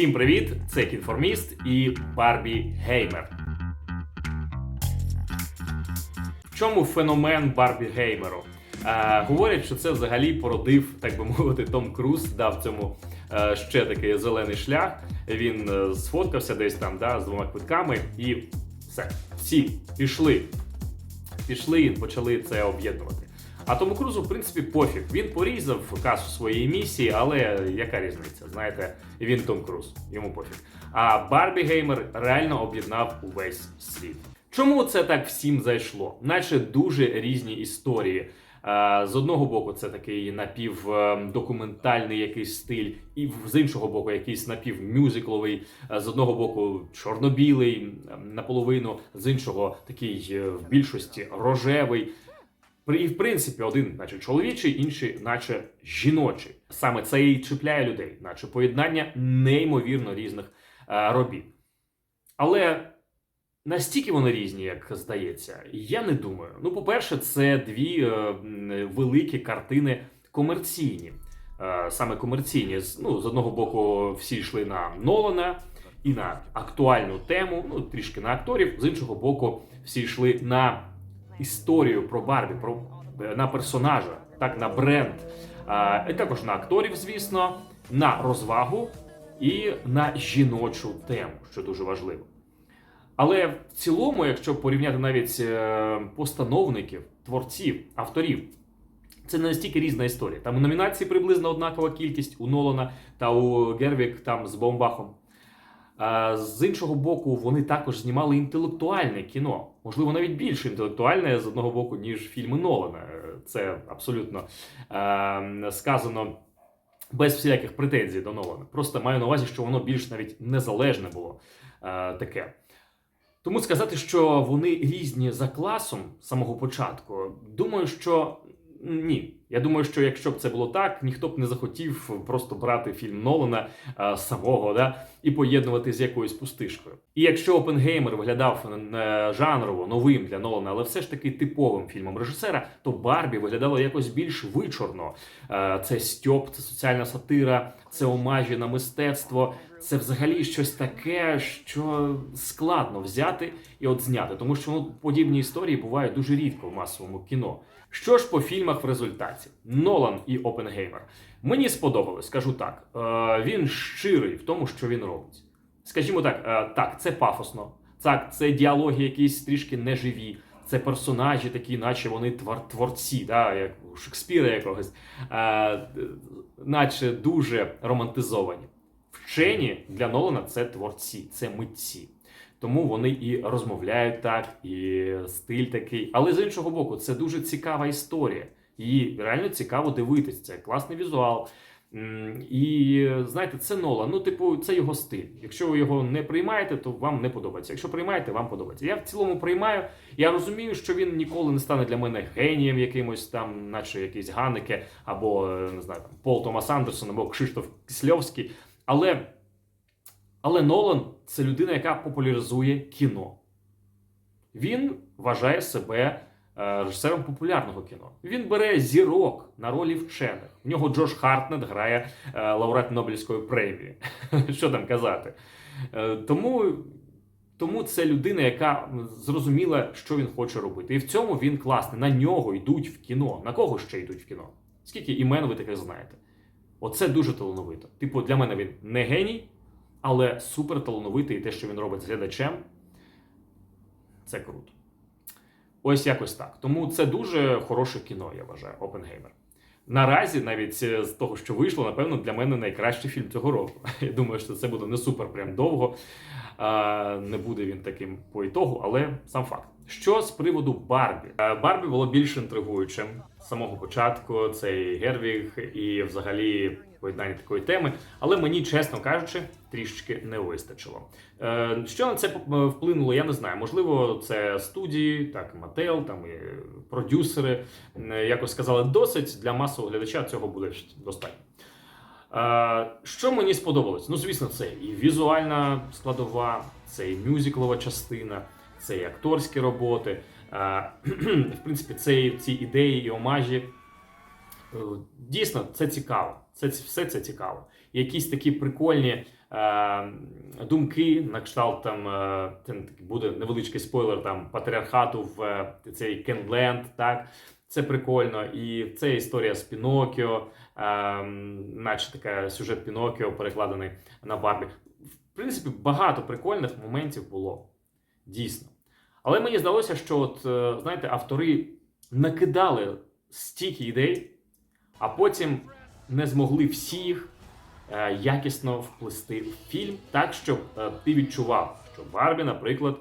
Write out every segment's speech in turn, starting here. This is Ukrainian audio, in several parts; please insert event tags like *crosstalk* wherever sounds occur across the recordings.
Всім привіт! Це Кінформіст і Барбі Геймер. В чому феномен Барбі Геймеру? Е, говорять, що це взагалі породив, так би мовити, Том Круз дав цьому е, ще такий зелений шлях. Він е, сфоткався десь там да, з двома квитками, і все. Всі пішли. Пішли і почали це об'єднувати. А тому Крузу, в принципі, пофіг. Він порізав касу своєї місії, але яка різниця? Знаєте, він Том Круз, йому пофіг. А Барбі Геймер реально об'єднав увесь світ. Чому це так всім зайшло? Наче дуже різні історії. Е, З одного боку, це такий напівдокументальний якийсь стиль, і з іншого боку, якийсь напівмюзикловий. Е, З одного боку, чорно-білий е, наполовину, з іншого такий е, в більшості рожевий. І в принципі, один, наче чоловічий, інший, наче жіночий. Саме це і чіпляє людей, наче поєднання неймовірно різних е, робіт. Але настільки вони різні, як здається, я не думаю. Ну, по-перше, це дві е, великі картини комерційні. Е, саме комерційні. Ну, з одного боку, всі йшли на Нолана і на актуальну тему, ну трішки на акторів. З іншого боку, всі йшли на історію про Барбі, про е, на персонажа, так на бренд, а, і також на акторів, звісно, на розвагу і на жіночу тему, що дуже важливо. Але в цілому, якщо порівняти навіть е, постановників, творців, авторів, це не настільки різна історія. Там у номінації приблизно однакова кількість у Нолана та у Гервік там з Бомбахом. З іншого боку, вони також знімали інтелектуальне кіно, можливо, навіть більш інтелектуальне з одного боку, ніж фільми Нолана. Це абсолютно е, сказано без всіляких претензій до Нолана. Просто маю на увазі, що воно більш навіть незалежне було е, таке. Тому сказати, що вони різні за класом самого початку, думаю, що ні. Я думаю, що якщо б це було так, ніхто б не захотів просто брати фільм Нолана е, самого да, і поєднувати з якоюсь пустишкою. І якщо Опенгеймер виглядав е, жанрово новим для Нолана, але все ж таки типовим фільмом режисера, то Барбі виглядало якось більш вичорно. Е, Це стьоп, це соціальна сатира, це омажі на мистецтво. Це взагалі щось таке, що складно взяти і от зняти, тому що ну, подібні історії бувають дуже рідко в масовому кіно. Що ж по фільмах в результаті? Нолан і Опенгеймер. Мені сподобалось, скажу так. Е, він щирий в тому, що він робить. Скажімо так, е, так, це пафосно. Так, це діалоги якісь трішки неживі. Це персонажі, такі, наче вони твор, творці, да, як у Шекспіра якогось, е, наче дуже романтизовані. Вчені для Нолана це творці, це митці. Тому вони і розмовляють так, і стиль такий. Але з іншого боку, це дуже цікава історія. Її реально цікаво дивитись. Це класний візуал. І знаєте, це Нола. Ну, типу, це його стиль. Якщо ви його не приймаєте, то вам не подобається. Якщо приймаєте, вам подобається. Я в цілому приймаю. Я розумію, що він ніколи не стане для мене генієм якимось там, наче якийсь Ганеке, або е, не знаю, там, Пол Томас Андерсон, або Кшиштоф Кисльовський. Але, але Нолан це людина, яка популяризує кіно. Він вважає себе е, режисером популярного кіно. Він бере зірок на ролі вчених. В нього Джош Хартнет грає е, лауреат Нобелівської премії. *laughs* Що там казати? Е, Тому, тому це людина, яка зрозуміла, що він хоче робити. І в цьому він класний. На нього йдуть в кіно. На кого ще йдуть в кіно? Скільки імен ви таких знаєте? Оце дуже талановито. Типу, для мене він не геній, але супер талановитий, і те, що він робить з глядачем, це круто. Ось якось так. Тому це дуже хороше кіно, я вважаю, Опенгеймер. Наразі, навіть е, з того, що вийшло, напевно, для мене найкращий фільм цього року. *laughs* Я думаю, що це буде не супер прям довго. Не буде він таким по ітогу, але сам факт. Що з приводу Барбі? Е, Барбі було більш інтригуючим з самого початку. Цей Гервіг і взагалі поєднання такої теми. Але мені, чесно кажучи, трішечки не вистачило. Е, Що на це вплинуло, я не знаю. Можливо, це студії, так, Мател, там і продюсери е, якось сказали, досить для масового глядача цього буде достатньо. Що мені сподобалось? Ну, звісно, це і візуальна складова, це і мюзиклова частина, це і акторські роботи. *clears throat* В принципі, це ці ідеї і омажі. Е, Дійсно, це цікаво. Це все це цікаво. Якісь такі прикольні е, думки на кшталт там е, буде невеличкий спойлер там патріархату в е, цей Кенленд, так. Це прикольно, і це історія з Пінокіо, е, наче така сюжет Пінокіо перекладений на Барбі. В принципі, багато прикольних моментів було дійсно. Але мені здалося, що от, е, знаєте, автори накидали стільки ідей, а потім не змогли всіх е, якісно вплести в фільм так, щоб е, ти відчував, що Барбі, наприклад,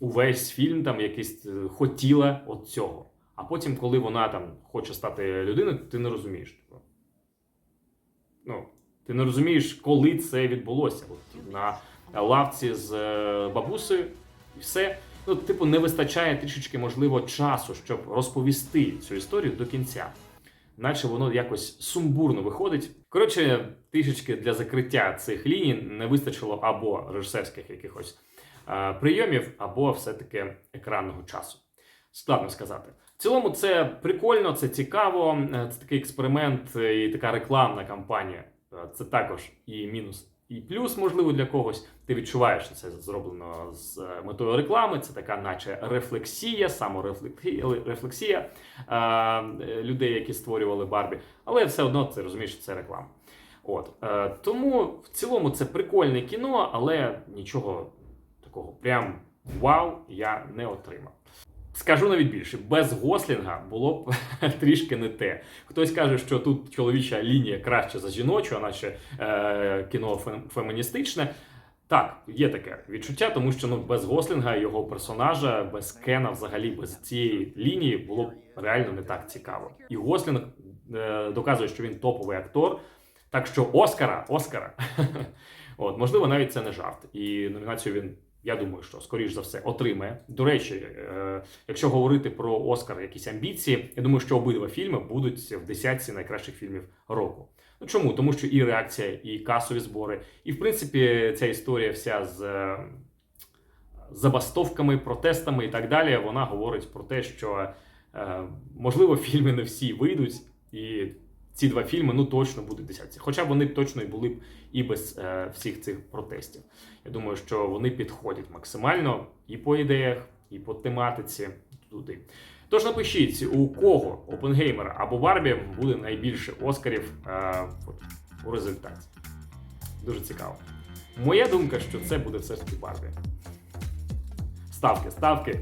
увесь фільм там якийсь хотіла от цього. А потім, коли вона там хоче стати людиною, ти не розумієш. Ну, ти не розумієш, коли це відбулося. От на лавці з е, бабусею і все. Ну, типу, не вистачає трішечки, можливо, часу, щоб розповісти цю історію до кінця. Наче воно якось сумбурно виходить. Коротше, трішечки для закриття цих ліній не вистачило або режисерських якихось е, прийомів, або все-таки екранного часу. Складно сказати. В цілому, це прикольно, це цікаво. е, Це такий експеримент і така рекламна кампанія. Це також і мінус, і плюс, можливо, для когось. Ти відчуваєш, що це зроблено з е, метою реклами. Це така, наче рефлексія, саморефлексія е, е, людей, які створювали Барбі. Але все одно ти розумієш, що це реклама. От е, тому в цілому це прикольне кіно, але нічого такого прям вау я не отримав. Скажу навіть більше, без Гослінга було б *laughs* трішки не те. Хтось каже, що тут чоловіча лінія краще за жіночу, а наче е, кіно фем- феміністичне. Так, є таке відчуття, тому що ну без Гослінга його персонажа, без Кена, взагалі без цієї лінії було б реально не так цікаво. І Гослінг е, доказує, що він топовий актор. Так що Оскара, Оскара. *laughs* От, можливо, навіть це не жарт. І номінацію він, я думаю, що скоріш за все отримає. До речі, е, якщо говорити про Оскар, якісь амбіції, я думаю, що обидва фільми будуть в десятці найкращих фільмів року. Ну чому? Тому що і реакція, і касові збори, і в принципі ця історія вся з е, забастовками, протестами і так далі, вона говорить про те, що е, можливо фільми не всі вийдуть, і ці два фільми ну точно будуть десятці. Хоча вони точно і були б і без е, всіх цих протестів. Я думаю, що вони підходять максимально і по ідеях, і по тематиці туди. Тож напишіть, у кого Опенгеймера або Барбі буде найбільше Оскарів е, у результаті. Дуже цікаво. Моя думка, що це буде все ж таки Барбі. Ставки, ставки.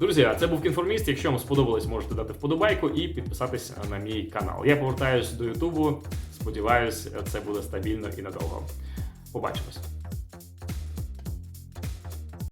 Друзі, це був Кінформіст. Якщо вам сподобалось, можете дати вподобайку і підписатись на мій канал. Я повертаюсь до Ютубу. Сподіваюсь, це буде стабільно і надовго. Побачимось.